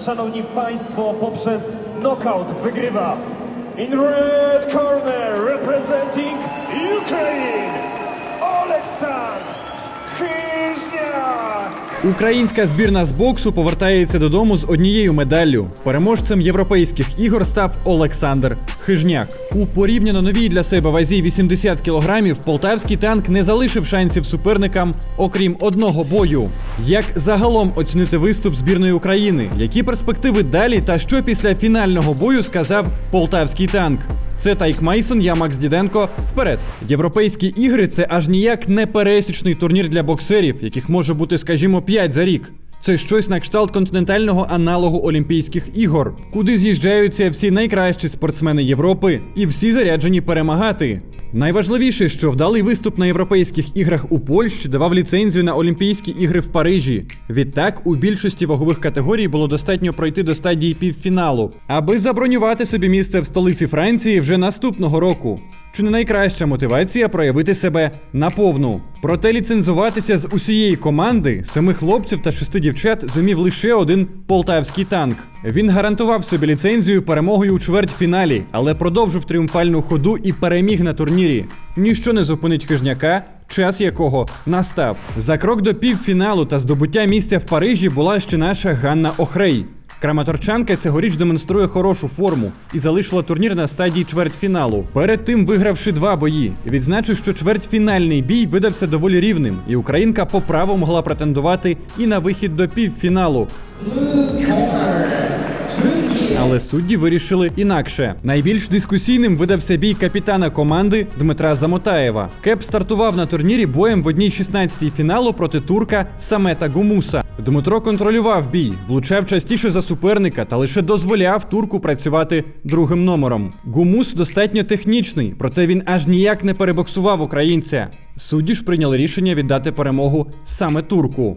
szanowni państwo, poprzez knockout wygrywa in red corner representing Ukraine Українська збірна з боксу повертається додому з однією медаллю. Переможцем європейських ігор став Олександр Хижняк. У порівняно новій для себе вазі 80 кілограмів полтавський танк не залишив шансів суперникам, окрім одного бою. Як загалом оцінити виступ збірної України? Які перспективи далі та що після фінального бою сказав полтавський танк? Це Тайк Майсон, я Макс Діденко. Вперед! Європейські ігри це аж ніяк не пересічний турнір для боксерів, яких може бути, скажімо, 5 за рік. Це щось на кшталт континентального аналогу Олімпійських ігор, куди з'їжджаються всі найкращі спортсмени Європи і всі заряджені перемагати. Найважливіше, що вдалий виступ на європейських іграх у Польщі давав ліцензію на Олімпійські ігри в Парижі. Відтак, у більшості вагових категорій було достатньо пройти до стадії півфіналу, аби забронювати собі місце в столиці Франції вже наступного року. Чи не найкраща мотивація проявити себе наповну? Проте ліцензуватися з усієї команди, семи хлопців та шести дівчат зумів лише один полтавський танк. Він гарантував собі ліцензію перемогою у чвертьфіналі, але продовжив тріумфальну ходу і переміг на турнірі. Ніщо не зупинить хижняка, час якого настав. За крок до півфіналу та здобуття місця в Парижі була ще наша Ганна Охрей. Краматорчанка цьогоріч демонструє хорошу форму і залишила турнір на стадії чвертьфіналу. Перед тим вигравши два бої. Відзначу, що чвертьфінальний бій видався доволі рівним, і українка по праву могла претендувати і на вихід до півфіналу. Але судді вирішили інакше. Найбільш дискусійним видався бій капітана команди Дмитра Замотаєва. Кеп стартував на турнірі боєм в одній 16-й фіналу проти турка Самета Гумуса. Дмитро контролював бій, влучав частіше за суперника та лише дозволяв турку працювати другим номером. Гумус достатньо технічний, проте він аж ніяк не перебоксував українця. Судді ж прийняли рішення віддати перемогу саме турку.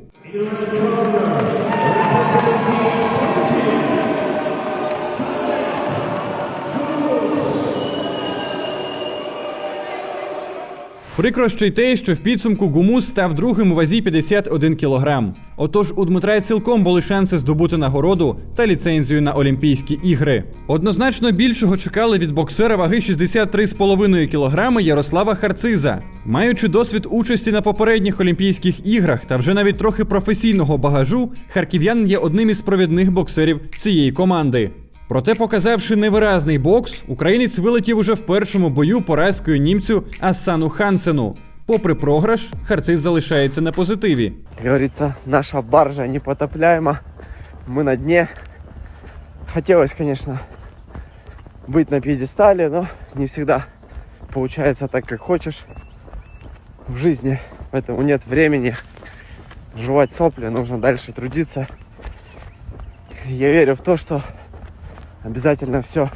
Прикро ще й те, що в підсумку Гумус став другим у вазі 51 кг. Отож у Дмитра цілком були шанси здобути нагороду та ліцензію на Олімпійські ігри. Однозначно більшого чекали від боксера ваги 63,5 кг Ярослава Харциза. Маючи досвід участі на попередніх Олімпійських іграх та вже навіть трохи професійного багажу, харків'ян є одним із провідних боксерів цієї команди. Проте, показавши невиразний бокс, українець вилетів уже в першому бою поразкою німцю Асану Хансену. Попри програш, Харциз залишається на позитиві. Как говорится, наша баржа непотопляема. Мы на дне. Хотелось, конечно, быть на пьедестале, но не всегда получается так, как хочешь в жизни. Поэтому нет времени жевать сопли, нужно дальше трудиться. Я верю в то, что обязательно все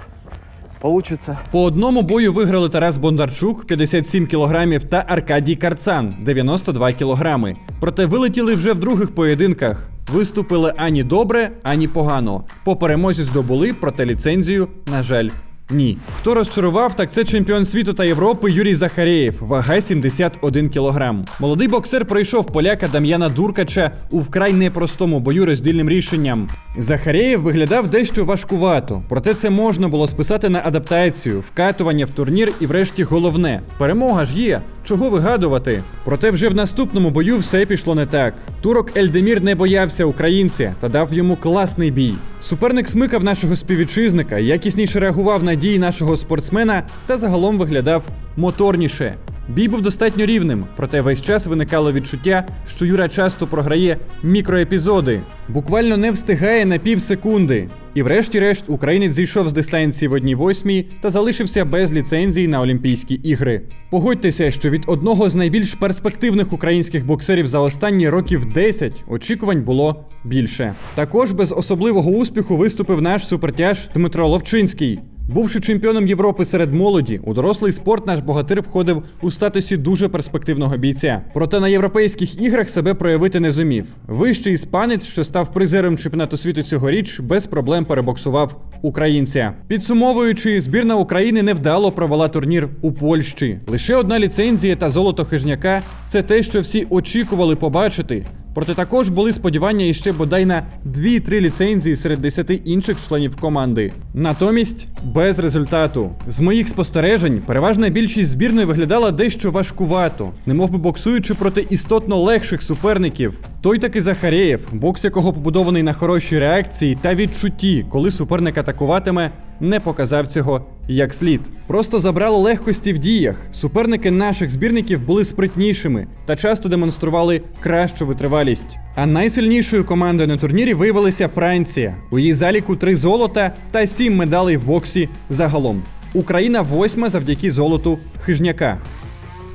получится. По одному бою виграли Тарас Бондарчук 57 кілограмів та Аркадій Карцан 92 кілограми. Проте вилетіли вже в других поєдинках. Виступили ані добре, ані погано. По перемозі здобули, проте ліцензію, на жаль, ні. Хто розчарував, так це чемпіон світу та Європи Юрій Захарєєв, вага 71 кг. Молодий боксер пройшов поляка Дам'яна Дуркача у вкрай непростому бою роздільним рішенням. Захарєєв виглядав дещо важкувато, проте це можна було списати на адаптацію, вкатування в турнір і, врешті, головне перемога ж є. Чого вигадувати? Проте вже в наступному бою все пішло не так. Турок Ельдемір не боявся українця та дав йому класний бій. Суперник смикав нашого співвітчизника, якісніше реагував на дії нашого спортсмена та загалом виглядав моторніше. Бій був достатньо рівним, проте весь час виникало відчуття, що Юра часто програє мікроепізоди, буквально не встигає на пів секунди. І врешті-решт українець зійшов з дистанції в одній восьмій та залишився без ліцензії на Олімпійські ігри. Погодьтеся, що від одного з найбільш перспективних українських боксерів за останні років 10 очікувань було більше. Також без особливого успіху виступив наш супертяж Дмитро Ловчинський. Бувши чемпіоном Європи серед молоді, у дорослий спорт наш богатир входив у статусі дуже перспективного бійця. Проте на європейських іграх себе проявити не зумів. Вищий іспанець, що став призером чемпіонату світу цьогоріч, без проблем перебоксував українця. Підсумовуючи, збірна України невдало провела турнір у Польщі. Лише одна ліцензія та золото хижняка це те, що всі очікували побачити. Проте також були сподівання іще бодай на 2-3 ліцензії серед 10 інших членів команди. Натомість без результату. З моїх спостережень, переважна більшість збірної виглядала дещо важкувато, немов би боксуючи проти істотно легших суперників. Той таки Захарєєв, бокс якого побудований на хорошій реакції та відчутті, коли суперник атакуватиме, не показав цього як слід. Просто забрало легкості в діях. Суперники наших збірників були спритнішими та часто демонстрували кращу витривалість. А найсильнішою командою на турнірі виявилася Франція. У її заліку три золота та сім медалей в боксі загалом. Україна восьма завдяки золоту хижняка.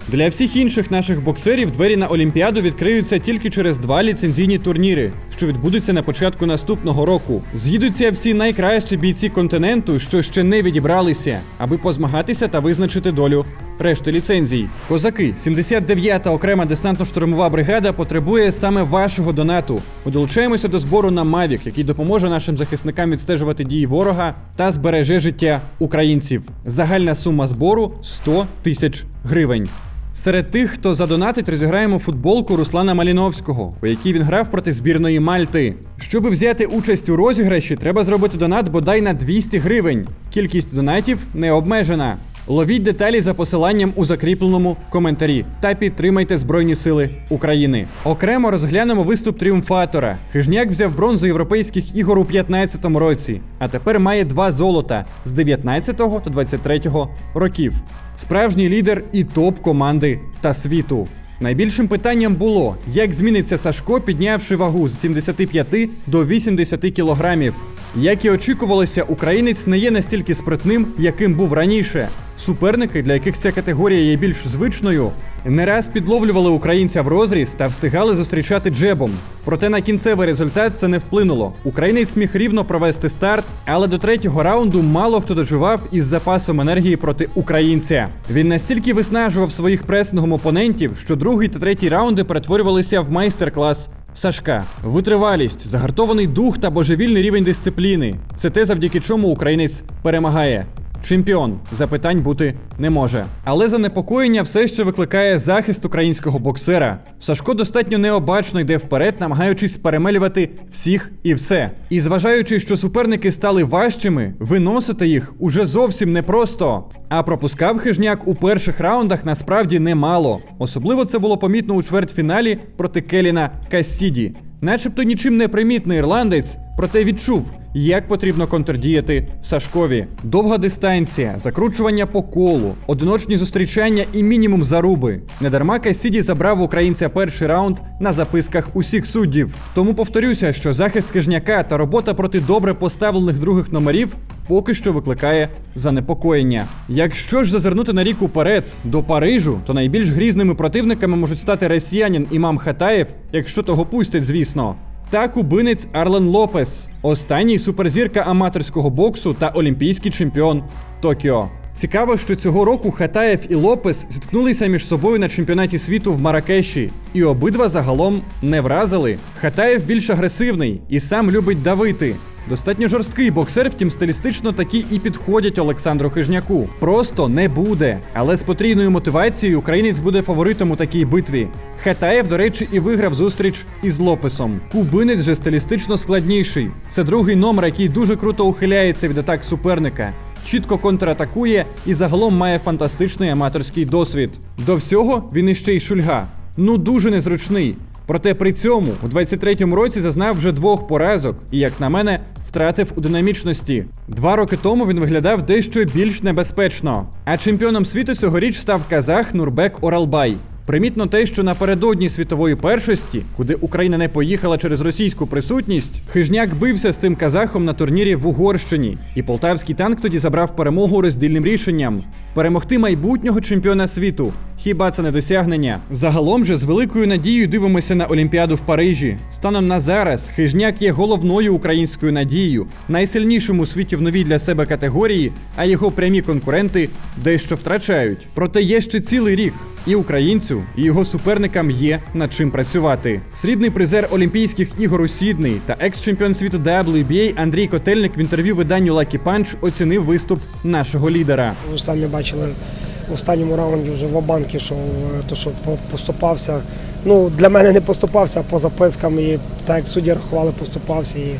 Для всіх інших наших боксерів двері на Олімпіаду відкриються тільки через два ліцензійні турніри, що відбудуться на початку наступного року. З'їдуться всі найкращі бійці континенту, що ще не відібралися, аби позмагатися та визначити долю решти ліцензій. Козаки, 79-та окрема десантно-штурмова бригада потребує саме вашого донату. Ми долучаємося до збору на Mavic, який допоможе нашим захисникам відстежувати дії ворога та збереже життя українців. Загальна сума збору 100 тисяч гривень. Серед тих, хто задонатить, розіграємо футболку Руслана Маліновського, у якій він грав проти збірної Мальти. Щоби взяти участь у розіграші, треба зробити донат бодай на 200 гривень. Кількість донатів не обмежена. Ловіть деталі за посиланням у закріпленому коментарі та підтримайте Збройні Сили України. Окремо розглянемо виступ тріумфатора. Хижняк взяв бронзу європейських ігор у 15-му році, а тепер має два золота з 19-го та 23-го років. Справжній лідер і топ команди та світу. Найбільшим питанням було, як зміниться Сашко, піднявши вагу з 75 до 80 кілограмів. Як і очікувалося, українець не є настільки спритним, яким був раніше. Суперники, для яких ця категорія є більш звичною, не раз підловлювали українця в розріз та встигали зустрічати джебом. Проте на кінцевий результат це не вплинуло. Українець міг рівно провести старт, але до третього раунду мало хто доживав із запасом енергії проти українця. Він настільки виснажував своїх пресингом опонентів, що другий та третій раунди перетворювалися в майстер-клас Сашка, витривалість, загартований дух та божевільний рівень дисципліни це те, завдяки чому українець перемагає. Чемпіон запитань бути не може. Але занепокоєння все ще викликає захист українського боксера. Сашко достатньо необачно йде вперед, намагаючись перемелювати всіх і все. І зважаючи, що суперники стали важчими, виносити їх уже зовсім непросто. А пропускав хижняк у перших раундах насправді немало. Особливо це було помітно у чвертьфіналі проти Келіна Кассіді. Начебто нічим не примітний ірландець, проте відчув, як потрібно контрдіяти Сашкові. Довга дистанція, закручування по колу, одиночні зустрічання і мінімум заруби. Недарма Касіді забрав українця перший раунд на записках усіх суддів. Тому повторюся, що захист кижняка та робота проти добре поставлених других номерів поки що викликає занепокоєння. Якщо ж зазирнути на рік уперед до Парижу, то найбільш грізними противниками можуть стати росіянин Імам Хатаєв, якщо того пустять, звісно. Та кубинець Арлен Лопес, останній суперзірка аматорського боксу та олімпійський чемпіон Токіо. Цікаво, що цього року Хатаєв і Лопес зіткнулися між собою на чемпіонаті світу в Маракеші, і обидва загалом не вразили. Хатаєв більш агресивний і сам любить давити. Достатньо жорсткий боксер, втім стилістично такі і підходять Олександру Хижняку. Просто не буде. Але з потрійною мотивацією українець буде фаворитом у такій битві. Хатаєв, до речі, і виграв зустріч із Лопесом. Кубинець же стилістично складніший. Це другий номер, який дуже круто ухиляється від атак суперника. Чітко контратакує і загалом має фантастичний аматорський досвід. До всього він іще й шульга. Ну дуже незручний. Проте при цьому у 23-му році зазнав вже двох поразок і, як на мене, втратив у динамічності. Два роки тому він виглядав дещо більш небезпечно. А чемпіоном світу цьогоріч став казах Нурбек Оралбай. Примітно те, що напередодні світової першості, куди Україна не поїхала через російську присутність, хижняк бився з цим казахом на турнірі в Угорщині, і полтавський танк тоді забрав перемогу роздільним рішенням. Перемогти майбутнього чемпіона світу. Хіба це не досягнення? Загалом же з великою надією дивимося на Олімпіаду в Парижі. Станом на зараз хижняк є головною українською надією, найсильнішим у світі в новій для себе категорії, а його прямі конкуренти дещо втрачають. Проте є ще цілий рік. І українцю, і його суперникам є над чим працювати. Срібний призер Олімпійських ігор у Сідней та екс-чемпіон світу WBA Андрій Котельник в інтерв'ю виданню Lucky Punch оцінив виступ нашого лідера. Ви самі бачили в останньому раунді вже в банки, що е, то, що поступався. Ну, для мене не поступався, а по запискам і так як судді рахували, поступався. І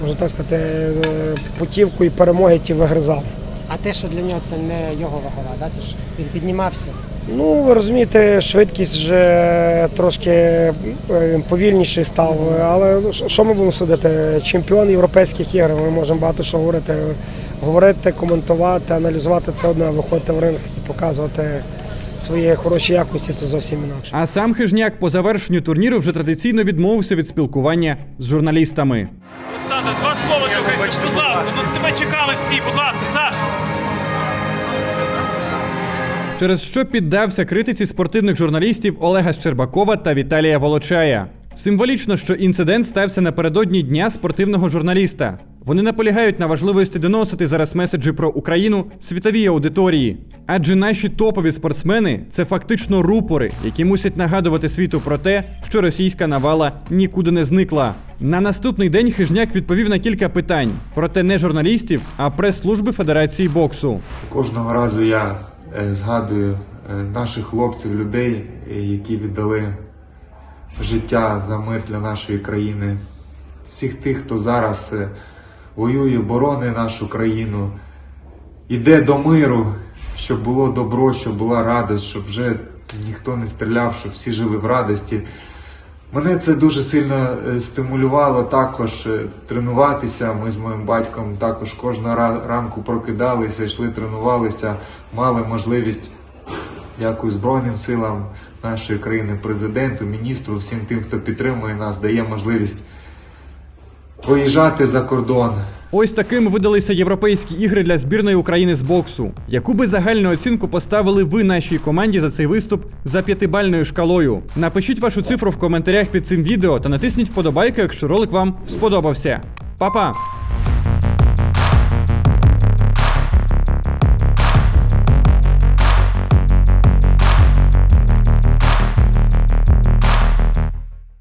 можна так сказати, е, путівку і перемоги ті вигризав. А те, що для нього це не його вагова, да? це ж він піднімався. Ну, ви розумієте, швидкість вже трошки е, повільніший став. Але ну, що ми будемо судити? Чемпіон європейських ігор. Ми можемо багато що говорити. Говорити, коментувати, аналізувати це одне, а виходити в ринг і показувати свої хороші якості, це зовсім інакше. А сам хижняк по завершенню турніру вже традиційно відмовився від спілкування з журналістами. Олександр, два слова тільки, будь ласка, ну тебе чекали всі, будь ласка, Саш. через що піддався критиці спортивних журналістів Олега Щербакова та Віталія Волочая. Символічно, що інцидент стався напередодні дня спортивного журналіста. Вони наполягають на важливості доносити зараз меседжі про Україну світовій аудиторії. Адже наші топові спортсмени це фактично рупори, які мусять нагадувати світу про те, що російська навала нікуди не зникла. На наступний день хижняк відповів на кілька питань, проте не журналістів, а прес-служби Федерації боксу. Кожного разу я е, згадую е, наших хлопців, людей, е, які віддали життя за мир для нашої країни, всіх тих, хто зараз воює, борони нашу країну, іде до миру, щоб було добро, щоб була радість, щоб вже ніхто не стріляв, щоб всі жили в радості. Мене це дуже сильно е, стимулювало також е, тренуватися. Ми з моїм батьком також кожного ранку прокидалися, йшли, тренувалися, мали можливість. Дякую Збройним силам нашої країни, президенту, міністру, всім тим, хто підтримує нас, дає можливість виїжджати за кордон. Ось таким видалися європейські ігри для збірної України з боксу. Яку би загальну оцінку поставили ви нашій команді за цей виступ за п'ятибальною шкалою? Напишіть вашу цифру в коментарях під цим відео та натисніть вподобайку, якщо ролик вам сподобався. Па-па!